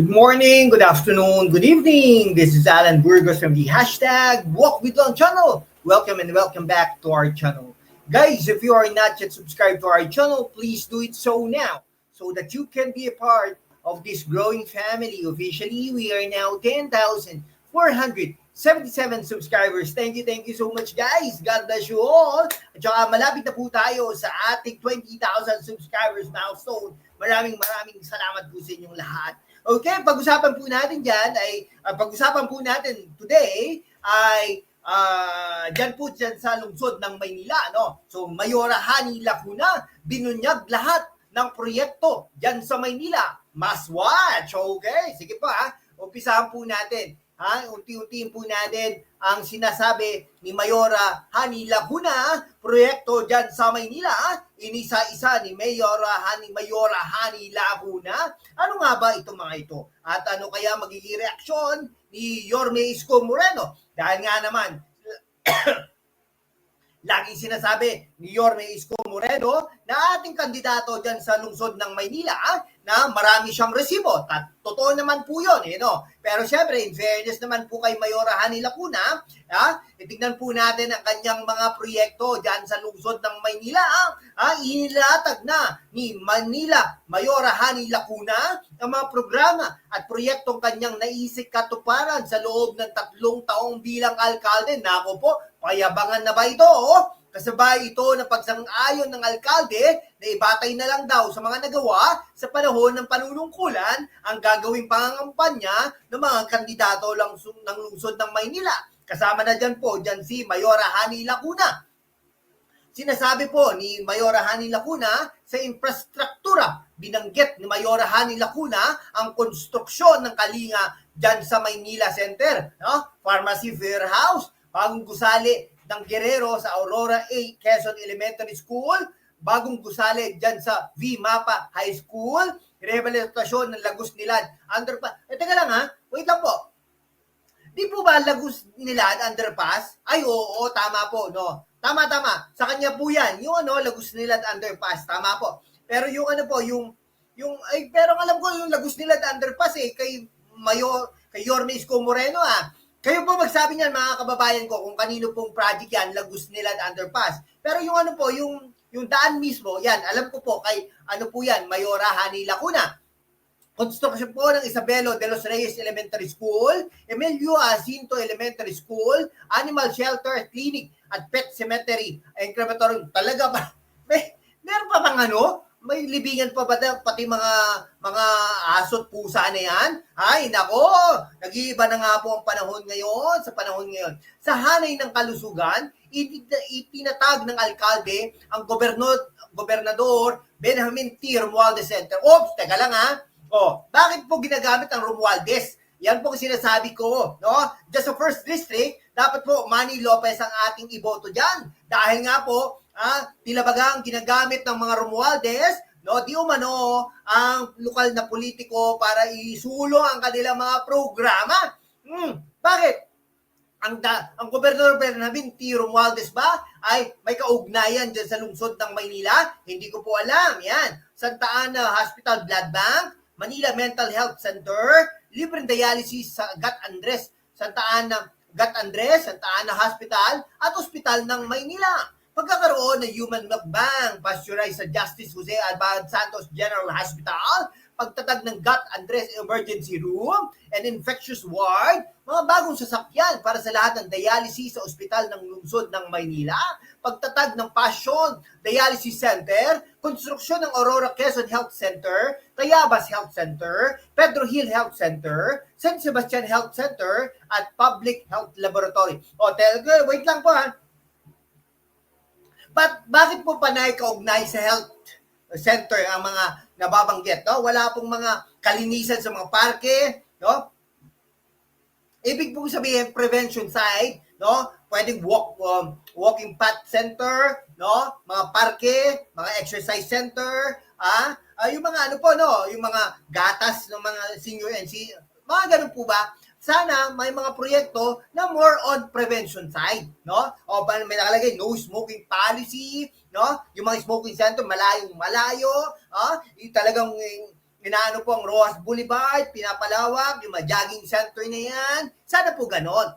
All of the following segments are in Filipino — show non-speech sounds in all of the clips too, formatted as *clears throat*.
Good morning, good afternoon, good evening. This is Alan Burgos from the hashtag Walk with Long channel. Welcome and welcome back to our channel. Guys, if you are not yet subscribed to our channel, please do it so now so that you can be a part of this growing family. Officially, we are now 10,477 subscribers. Thank you, thank you so much guys. God bless you all. At saka malapit na po tayo sa ating 20,000 subscribers milestone. Maraming maraming salamat po sa inyong lahat. Okay, pag-usapan po natin dyan ay, uh, pag-usapan po natin today ay uh, dyan po dyan sa lungsod ng Maynila. No? So, Mayora Hani Lacuna, binunyag lahat ng proyekto dyan sa Maynila. Must watch. Okay, sige po ha. Umpisahan po natin. Ha? Unti-untiin po natin ang sinasabi ni Mayora Hani Laguna, proyekto dyan sa Maynila, inisa-isa ni Mayora Hani, Mayora Hani Laguna. Ano nga ba itong mga ito? At ano kaya magiging reaksyon ni Yorme Isko Moreno? Dahil nga naman, Laging sinasabi ni Yorme Isko Moreno na ating kandidato dyan sa lungsod ng Maynila ah, na marami siyang resibo. At totoo naman po yun. Eh, no? Pero syempre, in fairness naman po kay Mayora Hani Lacuna, ah, itignan po natin ang kanyang mga proyekto dyan sa lungsod ng Maynila. Ah, ah, inilatag na ni Manila Mayora Hani Lacuna ang mga programa at proyektong kanyang naisik katuparan sa loob ng tatlong taong bilang alkalde. Nako po, Payabangan na ba ito? Oh? Kasabay ito ng pagsang-ayon ng alkalde na ibatay na lang daw sa mga nagawa sa panahon ng panunungkulan ang gagawing pangangampanya ng mga kandidato lang ng lungsod ng Maynila. Kasama na dyan po, dyan si Mayora Hani Lacuna. Sinasabi po ni Mayora Hani Lacuna sa infrastruktura, binanggit ni Mayora Hani Lacuna ang konstruksyon ng Kalinga dyan sa Maynila Center, no? Pharmacy Warehouse, bagong gusali ng Guerrero sa Aurora A. Quezon Elementary School, bagong gusali dyan sa V. Mapa High School, rehabilitasyon ng Lagos Nilad Underpass. Eh, teka lang ha, wait lang po. Di po ba Lagos Nilad Underpass? Ay, oo, oo, tama po, no. Tama, tama. Sa kanya po yan. Yung ano, Lagos Nilad Underpass, tama po. Pero yung ano po, yung, yung, ay, pero alam ko yung Lagos Nilad Underpass eh, kay Mayor, kay Yorme Isko Moreno ah kayo po magsabi niyan mga kababayan ko kung kanino pong project yan, Lagos Nilad Underpass. Pero yung ano po, yung yung daan mismo, yan, alam ko po kay ano po yan, Mayora Hani Lacuna. Construction po ng Isabelo de los Reyes Elementary School, Emilio Jacinto Elementary School, Animal Shelter, Clinic, at Pet Cemetery. Ay, crematorium. Talaga ba? *laughs* May, meron pa bang ano? May libingan pa ba daw, pati mga mga asot pusa na yan? Ay, nako, nag-iiba na nga po ang panahon ngayon, sa panahon ngayon. Sa hanay ng kalusugan, itinatag ng alkalde ang gobernador, gobernador Benjamin T. Romualdez Center. Oops, teka lang ha. Oh, bakit po ginagamit ang Romualdez? Yan po sinasabi ko, no? Just sa first district, dapat po Manny Lopez ang ating iboto diyan. Dahil nga po, ah, tilabagang ginagamit ng mga Romualdez, no, di umano ang lokal na politiko para isulong ang kanilang mga programa. Hmm, bakit? Ang, da, ang gobernador Bernabin T. Romualdez ba ay may kaugnayan dyan sa lungsod ng Maynila? Hindi ko po alam. Yan. Santa Ana Hospital Blood Bank, Manila Mental Health Center, libreng dialysis sa Gat Andres, Santa Ana Gat Andres, Santa Ana Hospital at Ospital ng Maynila pagkakaroon ng Human Milk Bank, pasteurized sa Justice Jose Albad Santos General Hospital, pagtatag ng Gut Andres Emergency Room and Infectious Ward, mga bagong sasakyan para sa lahat ng dialysis sa ospital ng lungsod ng Maynila, pagtatag ng Passion Dialysis Center, konstruksyon ng Aurora Quezon Health Center, Tayabas Health Center, Pedro Hill Health Center, San Sebastian Health Center, at Public Health Laboratory. O, wait lang po ha But bakit po panay kaugnay sa health center ang mga nababanggit, no? Wala pong mga kalinisan sa mga parke, no? Ibig pong sabihin prevention side, no? Pwedeng walk um, walking path center, no? Mga parke, mga exercise center, ah, uh, yung mga ano po no, yung mga gatas ng mga senior senior, mga ganun po ba? Sana may mga proyekto na more on prevention side, no? O may nakalagay no smoking policy, no? Yung mga smoking center malayong malayo, ah, yung talagang inaano po ang Rojas Boulevard, pinapalawak, yung mga jogging center na yan. Sana po ganon.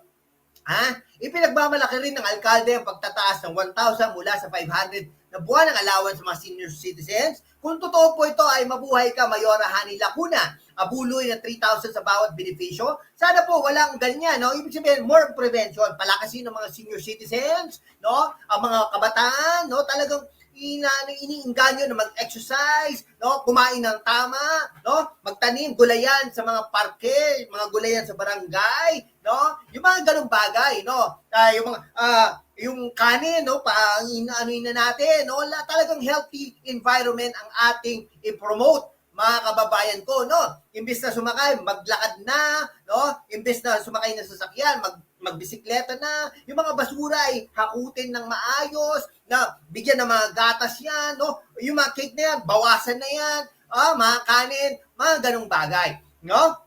Ha? Ipinagmamalaki rin ng alkalde ang pagtataas ng 1,000 mula sa 500 na buwan ng allowance sa mga senior citizens. Kung totoo po ito ay mabuhay ka, Mayora Hani Lacuna. Abuloy na 3,000 sa bawat benepisyo. Sana po walang ganyan, no? Ibig sabihin, more prevention. Palakasin ng mga senior citizens, no? Ang mga kabataan, no? Talagang ina, iniinganyo na mag-exercise, no? Kumain ng tama, no? Magtanim, gulayan sa mga parke, mga gulayan sa barangay, no? Yung mga ganung bagay, no? Ah, yung mga ah, yung kanin, no? Pa ano na natin, no? La, talagang healthy environment ang ating i-promote mga kababayan ko, no? Imbis na sumakay, maglakad na, no? Imbis na sumakay ng sasakyan, mag magbisikleta na, yung mga basura ay hakutin ng maayos, na bigyan ng mga gatas yan, no? Yung mga cake na yan, bawasan na yan, ah, mga kanin, mga ganong bagay, no?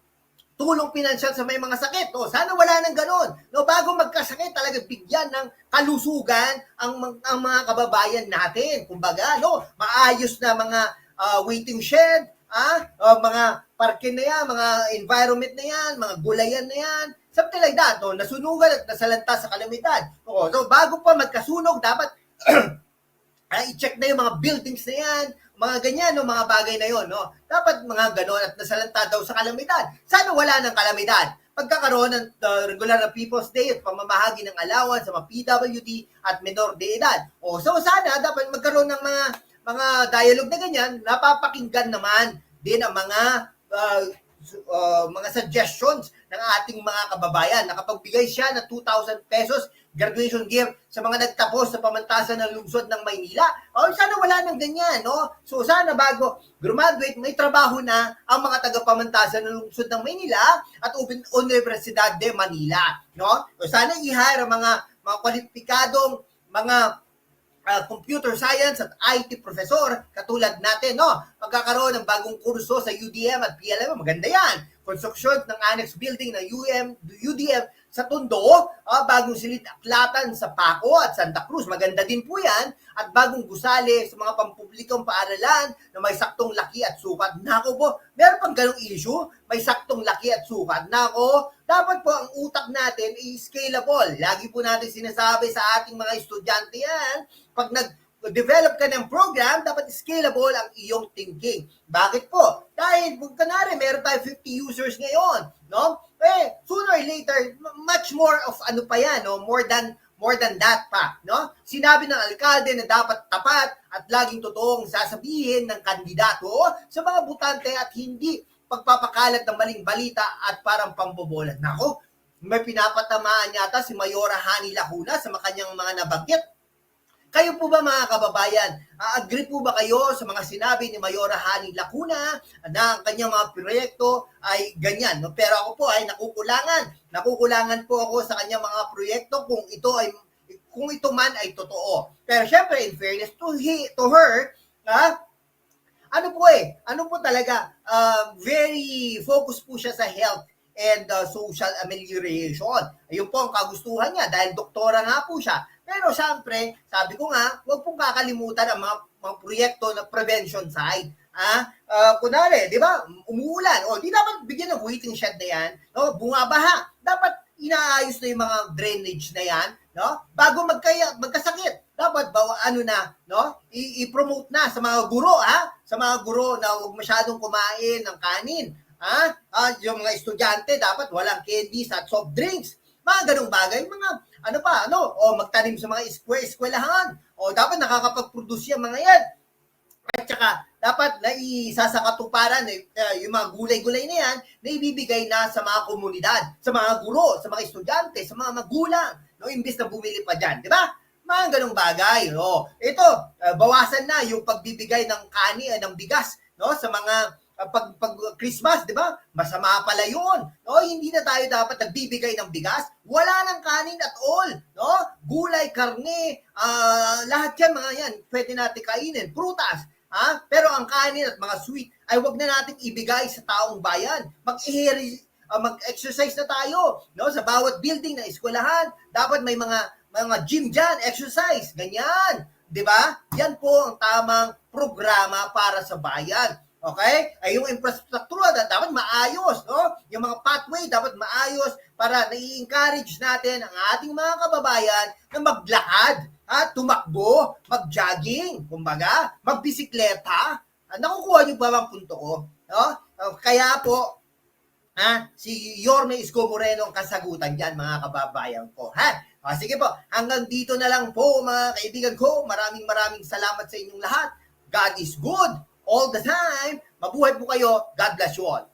tulong pinansyal sa may mga sakit. O, sana wala nang ganun. No, bago magkasakit, talaga bigyan ng kalusugan ang, ang mga kababayan natin. Kumbaga, no, maayos na mga ah, waiting shed, ah, ah, mga parke na yan, mga environment na yan, mga gulayan na yan, something like that. No, nasunugan at nasalanta sa kalamidad. O, so, bago pa magkasunog, dapat *clears throat* ah, i-check na yung mga buildings na yan, mga ganyan, no, mga bagay na yon, no. Dapat mga ganon at nasalanta daw sa kalamidad. Sana wala ng kalamidad. Pagkakaroon ng uh, regular na People's Day at pamamahagi ng allowance sa mga PWD at menor de edad. O so sana dapat magkaroon ng mga mga dialogue na ganyan, napapakinggan naman din ang mga uh, uh, mga suggestions ng ating mga kababayan. Nakapagbigay siya ng 2,000 pesos graduation gift sa mga nagtapos sa pamantasan ng lungsod ng Maynila. O sana wala nang ganyan, no? So sana bago graduate, may trabaho na ang mga taga-pamantasan ng lungsod ng Maynila at Uni- Universidad de Manila, no? So sana i-hire ang mga mga kwalipikadong mga uh, computer science at IT professor katulad natin, no? Magkakaroon ng bagong kurso sa UDM at PLM, maganda yan. Construction ng annex building ng UM, UDM sa Tondo, ah, bagong silid aklatan sa Paco at Santa Cruz, maganda din po yan. At bagong gusali sa mga pampublikong paaralan na may saktong laki at sukat. Nako po, meron pang ganong issue, may saktong laki at sukat. Nako, dapat po ang utak natin ay scalable. Lagi po natin sinasabi sa ating mga estudyante yan, pag nag develop ka ng program, dapat scalable ang iyong thinking. Bakit po? Dahil, kung kanari, meron tayo 50 users ngayon, no? Eh, sooner or later, much more of ano pa yan, no? More than more than that pa, no? Sinabi ng alkalde na dapat tapat at laging totoong sasabihin ng kandidato sa mga butante at hindi pagpapakalat ng maling balita at parang pambobola. Nako, may pinapatamaan yata si Mayora Hani Lacuna sa mga kanyang mga nabanggit kayo po ba mga kababayan, agree po ba kayo sa mga sinabi ni Mayora Hani Lacuna na ang kanyang mga proyekto ay ganyan? No? Pero ako po ay nakukulangan. Nakukulangan po ako sa kanyang mga proyekto kung ito ay kung ito man ay totoo. Pero syempre, in fairness to, he, to her, ah, ano po eh, ano po talaga, ah, very focus po siya sa health and uh, social amelioration. Ayun po ang kagustuhan niya dahil doktora nga po siya. Pero syempre, sabi ko nga, huwag pong kakalimutan ang mga, mga proyekto na prevention side. Ah, uh, kunwari, di ba, umuulan. O, di dapat bigyan ng waiting shed na yan. No? Bumabaha. Dapat inaayos na yung mga drainage na yan. No? Bago magkaya, magkasakit. Dapat bawa ano na, no? I- i-promote na sa mga guro, ha? Sa mga guro na huwag masyadong kumain ng kanin. Ha? Ah, yung mga estudyante dapat walang candies at soft drinks. Mga ganong bagay, mga ano pa, ano, o magtanim sa mga eskwela, eskwelahan. O dapat nakakapag-produce yung mga yan. At saka, dapat na isa sa katuparan eh, uh, yung mga gulay-gulay na yan na ibibigay na sa mga komunidad, sa mga guro, sa mga estudyante, sa mga magulang, no, imbis na bumili pa dyan, di ba? Mga ganong bagay, no. Ito, uh, bawasan na yung pagbibigay ng kani, uh, ng bigas, no, sa mga uh, pag, pag Christmas, di ba? Masama pala yun. No? Hindi na tayo dapat nagbibigay ng bigas. Wala nang kanin at all. No? Gulay, karne, uh, lahat yan, mga yan, pwede natin kainin. Prutas. Ha? Pero ang kanin at mga sweet ay wag na nating ibigay sa taong bayan. Mag-iheri, uh, mag-exercise na tayo. No? Sa bawat building na eskwelahan, dapat may mga mga gym dyan, exercise, ganyan. Di ba? Yan po ang tamang programa para sa bayan. Okay? Ay yung infrastruktura da- dapat maayos, no? Yung mga pathway dapat maayos para nai-encourage natin ang ating mga kababayan na maglakad, at tumakbo, mag-jogging, kumbaga, magbisikleta. Ah, nakukuha niyo ba ang punto ko? No? Ah, Kaya po, ha, si Yorme Isko Moreno ang kasagutan diyan mga kababayan ko. Ha? Ah, sige po, hanggang dito na lang po mga kaibigan ko. Maraming maraming salamat sa inyong lahat. God is good all the time. Mabuhay po kayo. God bless you all.